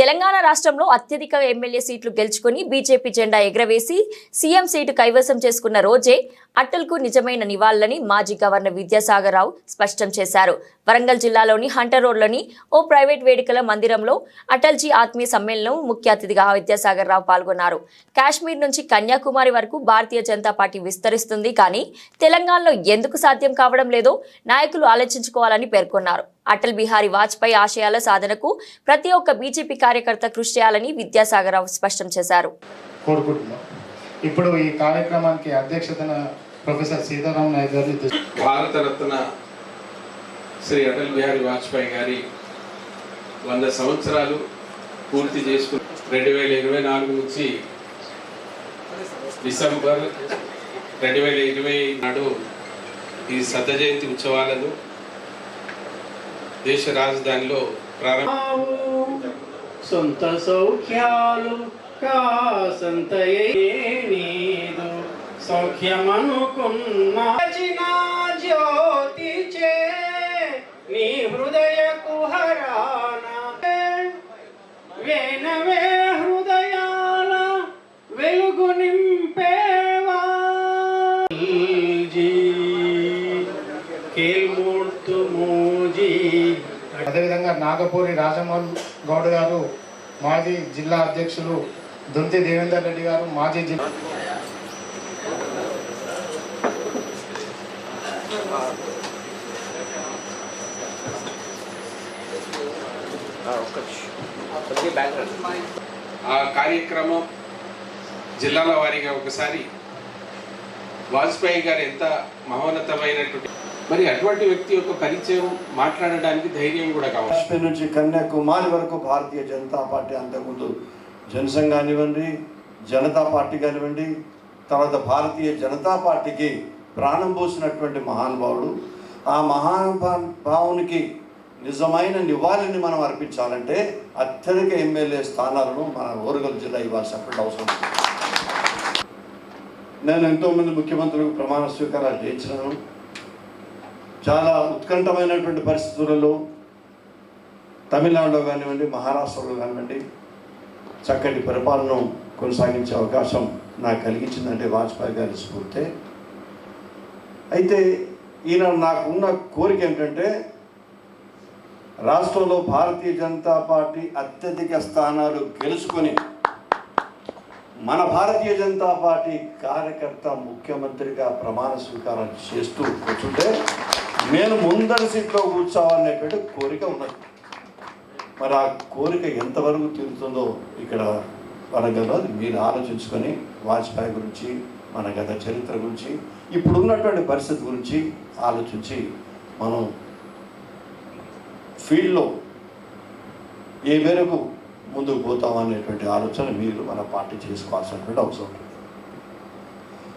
తెలంగాణ రాష్ట్రంలో అత్యధిక ఎమ్మెల్యే సీట్లు గెలుచుకుని బీజేపీ జెండా ఎగరవేసి సీఎం సీటు కైవసం చేసుకున్న రోజే అటల్కు నిజమైన నివాళులని మాజీ గవర్నర్ విద్యాసాగర్ రావు స్పష్టం చేశారు. వరంగల్ జిల్లాలోని హంటర్ రోడ్లోని ఓ ప్రైవేట్ వేడుకల మందిరంలో అటల్జీ ఆత్మీయ సమ్మేళనం ముఖ్య అతిథిగా విద్యాసాగర్ రావు పాల్గొన్నారు. కాశ్మీర్ నుంచి కన్యాకుమారి వరకు భారతీయ జనతా పార్టీ విస్తరిస్తుంది కానీ తెలంగాణలో ఎందుకు సాధ్యం కావడం లేదో నాయకులు ఆలోచించుకోవాలని పేర్కొన్నారు. అటల్ బిహారీ వాజ్పేయి ఆశయాల సాధనకు ప్రతి ఒక్క బీజేపీ కార్యకర్త కృషి చేయాలని విద్యాసాగర్ రావు స్పష్టం చేశారు. ఇప్పుడు ఈ కార్యక్రమానికి అధ్యక్షతన ప్రొఫెసర్ సీతారాం నాయక్ గారిని భారతరత్న శ్రీ అటల్ బిహారీ వాజ్పేయి గారి వంద సంవత్సరాలు పూర్తి చేసుకుని రెండు వేల ఇరవై నాలుగు నుంచి డిసెంబర్ రెండు వేల ఇరవై నాడు ఈ శత జయంతి ఉత్సవాలను దేశ రాజధానిలో ప్రారంభ సొంత సౌఖ్యాలు కాసంతయే నీదు. సౌఖ్యమనుకున్నా జ్యోతి చే నీ హృదయ కుహరాన వేనవే హృదయాల వెలుగు నింపేవా. కేల్ము అదేవిధంగా నాగపూరి రాజమౌళి గౌడ్ గారు మాజీ జిల్లా అధ్యక్షులు దుంతి దేవేందర్ రెడ్డి గారు మాజీ జిల్లా ఆ కార్యక్రమం జిల్లాల వారీగా ఒకసారి వాజ్పేయి గారు ఎంత మహోన్నతమైనటువంటి మరి అటువంటి వ్యక్తి యొక్క పరిచయం మాట్లాడడానికి ధైర్యం కూడా కావాలి కాశ్మీర్ నుంచి కన్యాకుమారి వరకు భారతీయ జనతా పార్టీ అంతకుముందు జనసంఘ కానివ్వండి జనతా పార్టీ కానివ్వండి తర్వాత భారతీయ జనతా పార్టీకి ప్రాణం పోసినటువంటి మహానుభావుడు ఆ మహానుభావునికి నిజమైన నివాళిని మనం అర్పించాలంటే అత్యధిక ఎమ్మెల్యే స్థానాలను మన ఓరుగల్ జిల్లా ఇవ్వాల్సినటువంటి అవసరం ఉంది. నేను ఎంతోమంది ముఖ్యమంత్రులకు ప్రమాణ స్వీకారాలు చేయించినాను. చాలా ఉత్కంఠమైనటువంటి పరిస్థితులలో తమిళనాడులో కానివ్వండి మహారాష్ట్రలో కానివ్వండి చక్కటి పరిపాలన కొనసాగించే అవకాశం నాకు కలిగించిందంటే వాజ్పేయి గారి స్ఫూర్తే. అయితే ఈయన నాకున్న కోరిక ఏంటంటే రాష్ట్రంలో భారతీయ జనతా పార్టీ అత్యధిక స్థానాలు గెలుచుకొని మన భారతీయ జనతా పార్టీ కార్యకర్త ముఖ్యమంత్రిగా ప్రమాణ స్వీకారం చేస్తూ కూర్చుంటే నేను ముందరి సీట్లో కూర్చోవాలనేటువంటి కోరిక ఉన్నది. మరి ఆ కోరిక ఎంతవరకు తీరుతుందో ఇక్కడ వరంగల్లో మీరు ఆలోచించుకొని వాజ్పేయి గురించి మన గత చరిత్ర గురించి ఇప్పుడున్నటువంటి పరిస్థితి గురించి ఆలోచించి మనం ఫీల్డ్లో ఏ మేరకు ముందుకు పోతామనేటువంటి ఆలోచన మీరు మన పార్టీ చేసుకోవాల్సినటువంటి అవసరం ఉంటుంది.